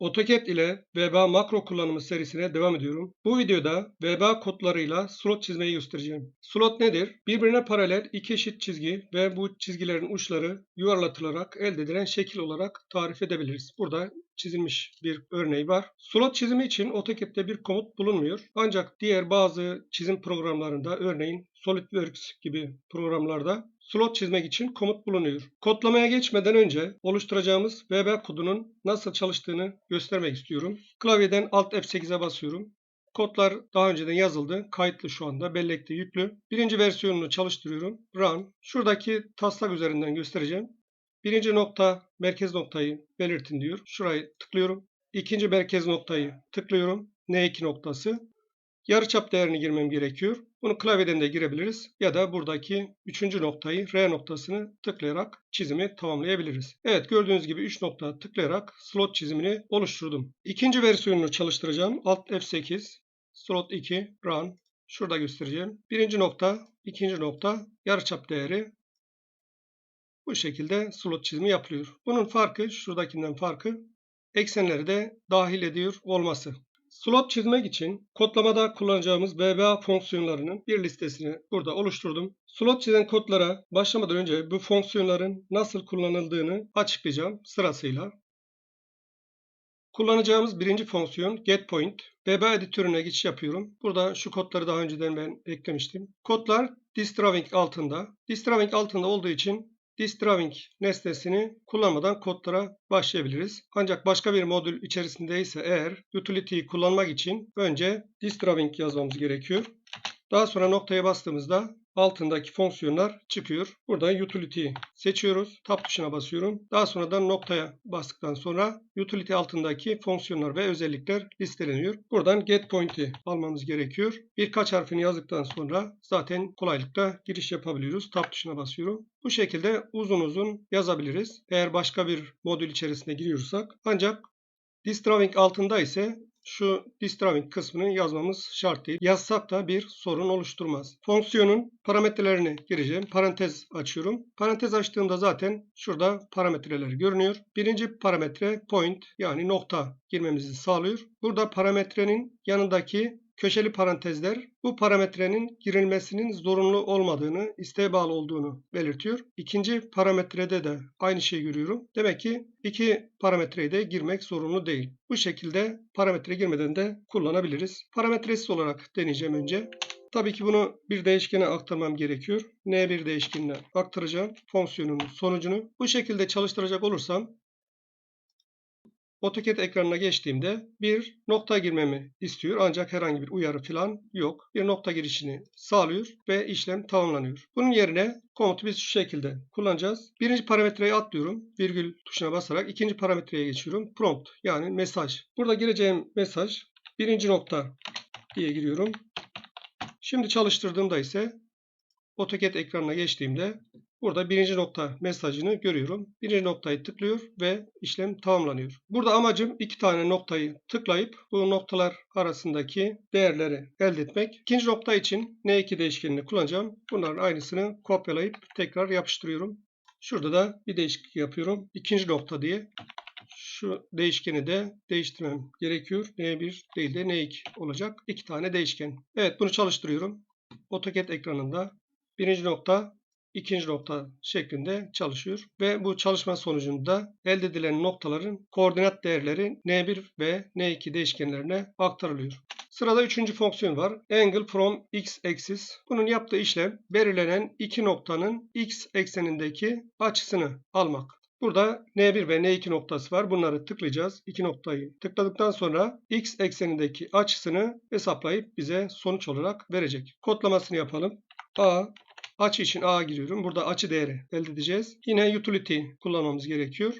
AutoCAD ile VBA makro kullanımı serisine devam ediyorum. Bu videoda VBA kodlarıyla slot çizmeyi göstereceğim. Slot nedir? Birbirine paralel iki eşit çizgi ve bu çizgilerin uçları yuvarlatılarak elde edilen şekil olarak tarif edebiliriz. Burada çizilmiş bir örneği var. Slot çizimi için AutoCAD'de bir komut bulunmuyor. Ancak diğer bazı çizim programlarında örneğin SolidWorks gibi programlarda slot çizmek için komut bulunuyor. Kodlamaya geçmeden önce oluşturacağımız VB kodunun nasıl çalıştığını göstermek istiyorum. Klavyeden Alt F8'e basıyorum. Kodlar daha önceden yazıldı. Kayıtlı şu anda. Bellekte yüklü. Birinci versiyonunu çalıştırıyorum. Run. Şuradaki taslak üzerinden göstereceğim. Birinci nokta merkez noktayı belirtin diyor. Şurayı tıklıyorum. İkinci merkez noktayı tıklıyorum. N2 noktası. Yarıçap değerini girmem gerekiyor. Bunu klavyeden de girebiliriz ya da buradaki üçüncü noktayı R noktasını tıklayarak çizimi tamamlayabiliriz. Evet gördüğünüz gibi 3 nokta tıklayarak slot çizimini oluşturdum. İkinci versiyonunu çalıştıracağım. Alt F8, slot 2, run. Şurada göstereceğim. Birinci nokta, ikinci nokta, yarıçap değeri bu şekilde slot çizimi yapılıyor. Bunun farkı, şuradakinden farkı eksenleri de dahil ediyor olması. Slot çizmek için kodlamada kullanacağımız VBA fonksiyonlarının bir listesini burada oluşturdum. Slot çizen kodlara başlamadan önce bu fonksiyonların nasıl kullanıldığını açıklayacağım sırasıyla. Kullanacağımız birinci fonksiyon getPoint. VBA editörüne geçiş yapıyorum. Burada şu kodları daha önceden ben eklemiştim. Kodlar distrawing altında. Distrawing altında olduğu için distrawing nesnesini kullanmadan kodlara başlayabiliriz. Ancak başka bir modül içerisindeyse eğer utility'yi kullanmak için önce distrawing yazmamız gerekiyor. Daha sonra noktaya bastığımızda altındaki fonksiyonlar çıkıyor. Burada utility seçiyoruz. Tab tuşuna basıyorum. Daha sonradan noktaya bastıktan sonra utility altındaki fonksiyonlar ve özellikler listeleniyor. Buradan get point'i almamız gerekiyor. Birkaç harfini yazdıktan sonra zaten kolaylıkla giriş yapabiliyoruz. Tab tuşuna basıyorum. Bu şekilde uzun uzun yazabiliriz. Eğer başka bir modül içerisine giriyorsak. Ancak distrawing altında ise şu distrawing kısmını yazmamız şart değil. Yazsak da bir sorun oluşturmaz. Fonksiyonun parametrelerini gireceğim. Parantez açıyorum. Parantez açtığımda zaten şurada parametreler görünüyor. Birinci parametre point yani nokta girmemizi sağlıyor. Burada parametrenin yanındaki köşeli parantezler bu parametrenin girilmesinin zorunlu olmadığını, isteğe bağlı olduğunu belirtiyor. İkinci parametrede de aynı şeyi görüyorum. Demek ki iki parametreyi de girmek zorunlu değil. Bu şekilde parametre girmeden de kullanabiliriz. Parametresiz olarak deneyeceğim önce. Tabii ki bunu bir değişkene aktarmam gerekiyor. N1 değişkenine aktaracağım fonksiyonun sonucunu. Bu şekilde çalıştıracak olursam AutoCAD ekranına geçtiğimde bir nokta girmemi istiyor ancak herhangi bir uyarı falan yok. Bir nokta girişini sağlıyor ve işlem tamamlanıyor. Bunun yerine komutu biz şu şekilde kullanacağız. Birinci parametreyi atlıyorum. Virgül tuşuna basarak ikinci parametreye geçiyorum. Prompt yani mesaj. Burada gireceğim mesaj birinci nokta diye giriyorum. Şimdi çalıştırdığımda ise AutoCAD ekranına geçtiğimde Burada birinci nokta mesajını görüyorum. Birinci noktayı tıklıyor ve işlem tamamlanıyor. Burada amacım iki tane noktayı tıklayıp bu noktalar arasındaki değerleri elde etmek. İkinci nokta için N2 değişkenini kullanacağım. Bunların aynısını kopyalayıp tekrar yapıştırıyorum. Şurada da bir değişiklik yapıyorum. İkinci nokta diye. Şu değişkeni de değiştirmem gerekiyor. N1 değil de N2 olacak. İki tane değişken. Evet bunu çalıştırıyorum. AutoCAD ekranında birinci nokta ikinci nokta şeklinde çalışıyor. Ve bu çalışma sonucunda elde edilen noktaların koordinat değerleri N1 ve N2 değişkenlerine aktarılıyor. Sırada üçüncü fonksiyon var. Angle from x axis. Bunun yaptığı işlem belirlenen iki noktanın x eksenindeki açısını almak. Burada N1 ve N2 noktası var. Bunları tıklayacağız. İki noktayı tıkladıktan sonra X eksenindeki açısını hesaplayıp bize sonuç olarak verecek. Kodlamasını yapalım. A Açı için A giriyorum. Burada açı değeri elde edeceğiz. Yine utility kullanmamız gerekiyor.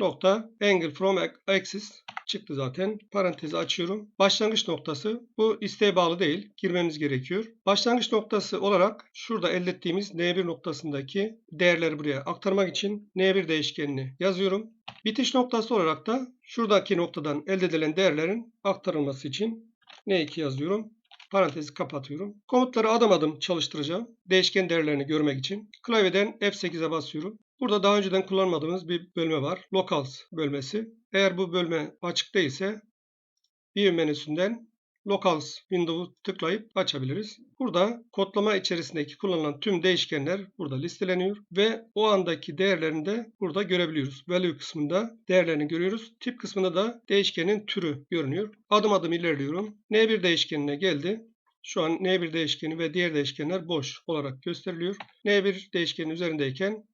Nokta angle from axis çıktı zaten. Parantezi açıyorum. Başlangıç noktası bu isteğe bağlı değil. Girmemiz gerekiyor. Başlangıç noktası olarak şurada elde ettiğimiz N1 noktasındaki değerleri buraya aktarmak için N1 değişkenini yazıyorum. Bitiş noktası olarak da şuradaki noktadan elde edilen değerlerin aktarılması için N2 yazıyorum. Parantezi kapatıyorum. Komutları adım adım çalıştıracağım. Değişken değerlerini görmek için. Klavyeden F8'e basıyorum. Burada daha önceden kullanmadığımız bir bölme var. Locals bölmesi. Eğer bu bölme açık değilse View menüsünden Locals Window'u tıklayıp açabiliriz. Burada kodlama içerisindeki kullanılan tüm değişkenler burada listeleniyor ve o andaki değerlerini de burada görebiliyoruz. Value kısmında değerlerini görüyoruz. Tip kısmında da değişkenin türü görünüyor. Adım adım ilerliyorum. N1 değişkenine geldi. Şu an N1 değişkeni ve diğer değişkenler boş olarak gösteriliyor. N1 değişkenin üzerindeyken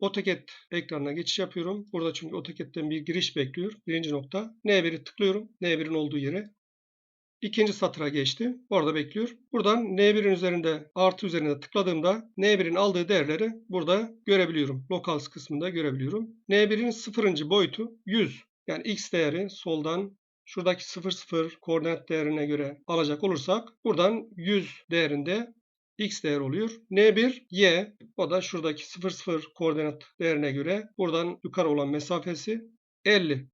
AutoCAD ekranına geçiş yapıyorum. Burada çünkü AutoCAD'den bir giriş bekliyor. Birinci nokta. N1'i tıklıyorum. N1'in olduğu yere. İkinci satıra geçti. Orada bekliyor. Buradan N1'in üzerinde artı üzerinde tıkladığımda N1'in aldığı değerleri burada görebiliyorum. Locals kısmında görebiliyorum. N1'in sıfırıncı boyutu 100. Yani X değeri soldan şuradaki 00 koordinat değerine göre alacak olursak buradan 100 değerinde x değer oluyor. N1 y o da şuradaki 00 koordinat değerine göre buradan yukarı olan mesafesi 50.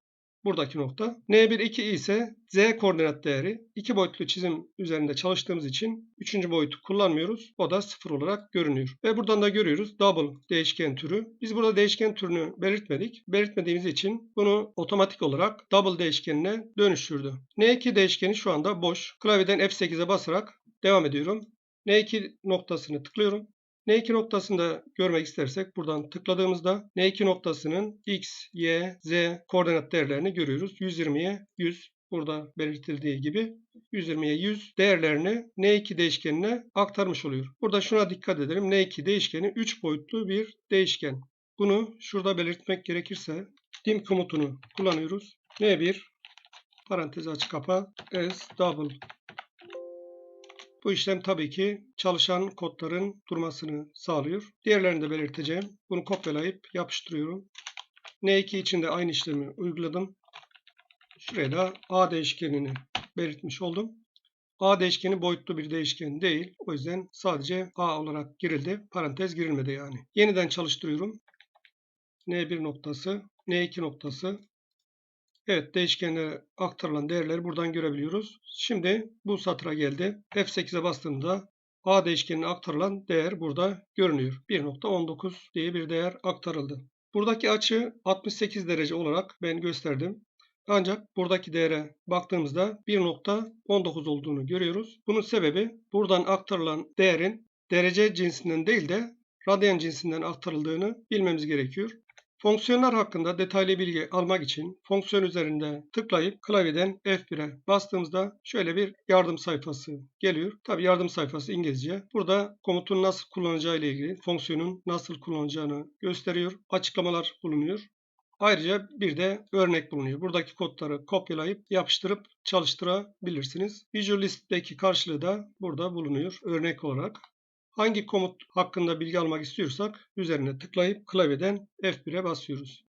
Buradaki nokta. N1 2 ise z koordinat değeri. iki boyutlu çizim üzerinde çalıştığımız için üçüncü boyutu kullanmıyoruz. O da 0 olarak görünüyor. Ve buradan da görüyoruz double değişken türü. Biz burada değişken türünü belirtmedik. Belirtmediğimiz için bunu otomatik olarak double değişkenine dönüştürdü. N2 değişkeni şu anda boş. Klavyeden F8'e basarak devam ediyorum. N2 noktasını tıklıyorum. N2 noktasını da görmek istersek buradan tıkladığımızda N2 noktasının X, Y, Z koordinat değerlerini görüyoruz. 120'ye 100 burada belirtildiği gibi 120'ye 100 değerlerini N2 değişkenine aktarmış oluyor. Burada şuna dikkat edelim. N2 değişkeni 3 boyutlu bir değişken. Bunu şurada belirtmek gerekirse dim komutunu kullanıyoruz. N1 parantez aç kapa s double bu işlem tabii ki çalışan kodların durmasını sağlıyor. Diğerlerini de belirteceğim. Bunu kopyalayıp yapıştırıyorum. N2 için de aynı işlemi uyguladım. Şuraya da A değişkenini belirtmiş oldum. A değişkeni boyutlu bir değişken değil. O yüzden sadece A olarak girildi. Parantez girilmedi yani. Yeniden çalıştırıyorum. N1 noktası, N2 noktası, Evet değişkenlere aktarılan değerleri buradan görebiliyoruz. Şimdi bu satıra geldi. F8'e bastığımda A değişkenine aktarılan değer burada görünüyor. 1.19 diye bir değer aktarıldı. Buradaki açı 68 derece olarak ben gösterdim. Ancak buradaki değere baktığımızda 1.19 olduğunu görüyoruz. Bunun sebebi buradan aktarılan değerin derece cinsinden değil de radyan cinsinden aktarıldığını bilmemiz gerekiyor. Fonksiyonlar hakkında detaylı bilgi almak için fonksiyon üzerinde tıklayıp klavyeden F1'e bastığımızda şöyle bir yardım sayfası geliyor. Tabi yardım sayfası İngilizce. Burada komutun nasıl kullanacağı ile ilgili fonksiyonun nasıl kullanacağını gösteriyor. Açıklamalar bulunuyor. Ayrıca bir de örnek bulunuyor. Buradaki kodları kopyalayıp yapıştırıp çalıştırabilirsiniz. Visual List'teki karşılığı da burada bulunuyor örnek olarak. Hangi komut hakkında bilgi almak istiyorsak üzerine tıklayıp klavyeden F1'e basıyoruz.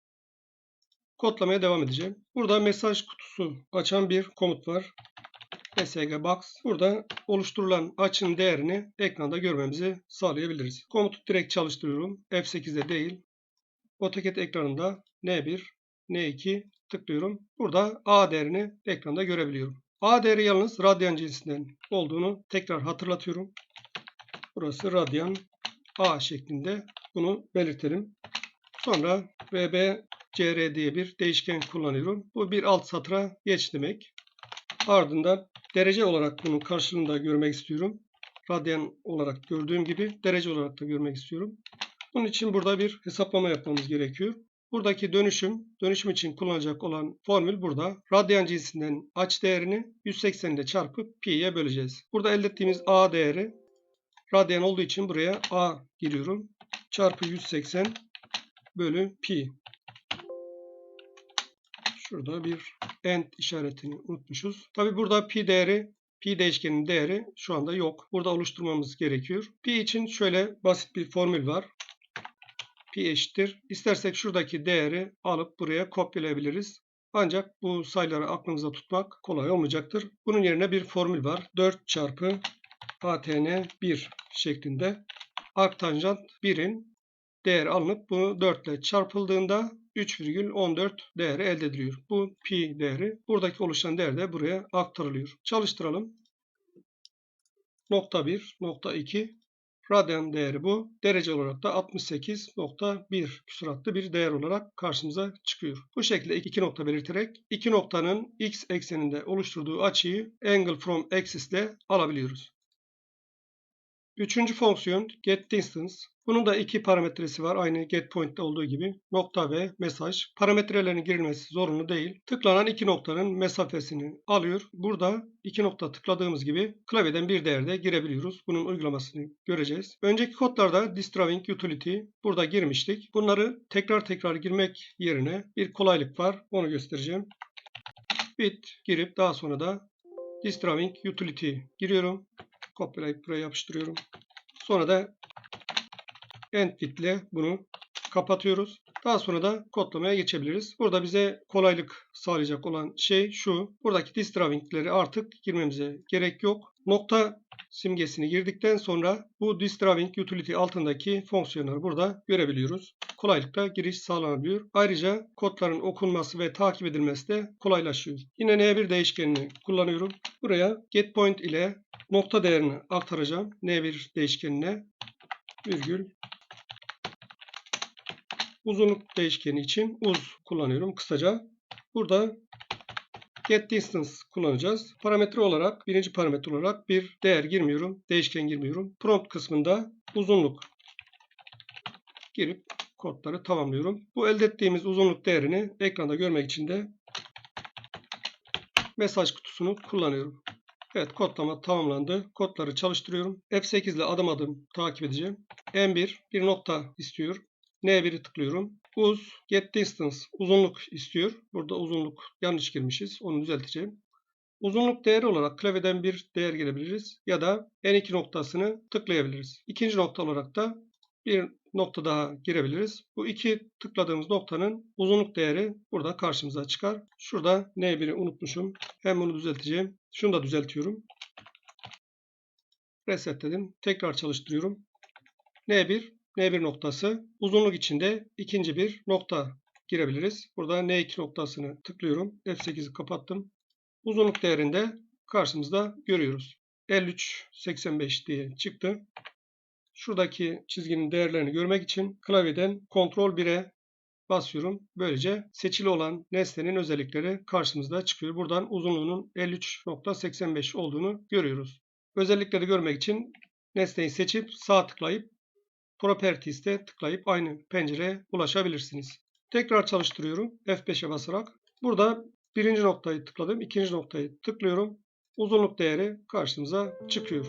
Kodlamaya devam edeceğim. Burada mesaj kutusu açan bir komut var. SG Box. Burada oluşturulan açının değerini ekranda görmemizi sağlayabiliriz. Komutu direkt çalıştırıyorum. F8'de değil. AutoCAD ekranında N1, N2 tıklıyorum. Burada A değerini ekranda görebiliyorum. A değeri yalnız radyan cinsinden olduğunu tekrar hatırlatıyorum. Burası radyan A şeklinde. Bunu belirtelim. Sonra VB CR diye bir değişken kullanıyorum. Bu bir alt satıra geç demek. Ardından derece olarak bunun karşılığında görmek istiyorum. Radyan olarak gördüğüm gibi derece olarak da görmek istiyorum. Bunun için burada bir hesaplama yapmamız gerekiyor. Buradaki dönüşüm, dönüşüm için kullanacak olan formül burada. Radyan cinsinden aç değerini 180 ile çarpıp pi'ye böleceğiz. Burada elde ettiğimiz a değeri radyan olduğu için buraya A giriyorum. Çarpı 180 bölü pi. Şurada bir end işaretini unutmuşuz. Tabi burada pi değeri pi değişkenin değeri şu anda yok. Burada oluşturmamız gerekiyor. Pi için şöyle basit bir formül var. Pi eşittir. İstersek şuradaki değeri alıp buraya kopyalayabiliriz. Ancak bu sayıları aklımızda tutmak kolay olmayacaktır. Bunun yerine bir formül var. 4 çarpı ATN 1 şeklinde arktanjant 1'in değeri alınıp bunu 4 ile çarpıldığında 3,14 değeri elde ediliyor. Bu pi değeri. Buradaki oluşan değer de buraya aktarılıyor. Çalıştıralım. Nokta 1, nokta 2. Radyan değeri bu. Derece olarak da 68.1 küsuratlı bir değer olarak karşımıza çıkıyor. Bu şekilde iki nokta belirterek iki noktanın x ekseninde oluşturduğu açıyı angle from axis ile alabiliyoruz. Üçüncü fonksiyon get distance. Bunun da iki parametresi var. Aynı get point'te olduğu gibi. Nokta ve mesaj. Parametrelerin girilmesi zorunlu değil. Tıklanan iki noktanın mesafesini alıyor. Burada iki nokta tıkladığımız gibi klavyeden bir değerde girebiliyoruz. Bunun uygulamasını göreceğiz. Önceki kodlarda distraving utility burada girmiştik. Bunları tekrar tekrar girmek yerine bir kolaylık var. Onu göstereceğim. Bit girip daha sonra da distraving utility giriyorum. Kopyalayıp buraya yapıştırıyorum. Sonra da end ile bunu kapatıyoruz. Daha sonra da kodlamaya geçebiliriz. Burada bize kolaylık sağlayacak olan şey şu. Buradaki distravingleri artık girmemize gerek yok. Nokta simgesini girdikten sonra bu distraving utility altındaki fonksiyonları burada görebiliyoruz. Kolaylıkla giriş sağlanabiliyor. Ayrıca kodların okunması ve takip edilmesi de kolaylaşıyor. Yine N1 değişkenini kullanıyorum. Buraya getPoint ile nokta değerini aktaracağım. N1 değişkenine virgül uzunluk değişkeni için uz kullanıyorum kısaca. Burada get distance kullanacağız. Parametre olarak birinci parametre olarak bir değer girmiyorum. Değişken girmiyorum. Prompt kısmında uzunluk girip kodları tamamlıyorum. Bu elde ettiğimiz uzunluk değerini ekranda görmek için de mesaj kutusunu kullanıyorum. Evet kodlama tamamlandı. Kodları çalıştırıyorum. F8 ile adım adım takip edeceğim. M1 bir nokta istiyor. N1'i tıklıyorum. Uz get distance uzunluk istiyor. Burada uzunluk yanlış girmişiz. Onu düzelteceğim. Uzunluk değeri olarak klavyeden bir değer gelebiliriz ya da N2 noktasını tıklayabiliriz. İkinci nokta olarak da bir nokta daha girebiliriz. Bu iki tıkladığımız noktanın uzunluk değeri burada karşımıza çıkar. Şurada N1'i unutmuşum. Hem bunu düzelteceğim. Şunu da düzeltiyorum. Resetledim. Tekrar çalıştırıyorum. N1 N1 noktası. Uzunluk içinde ikinci bir nokta girebiliriz. Burada N2 noktasını tıklıyorum. F8'i kapattım. Uzunluk değerinde karşımızda görüyoruz. 53.85 diye çıktı. Şuradaki çizginin değerlerini görmek için klavyeden Ctrl 1'e basıyorum. Böylece seçili olan nesnenin özellikleri karşımızda çıkıyor. Buradan uzunluğunun 53.85 olduğunu görüyoruz. Özellikleri görmek için nesneyi seçip sağ tıklayıp Properties'te tıklayıp aynı pencereye ulaşabilirsiniz. Tekrar çalıştırıyorum F5'e basarak. Burada birinci noktayı tıkladım. ikinci noktayı tıklıyorum. Uzunluk değeri karşımıza çıkıyor.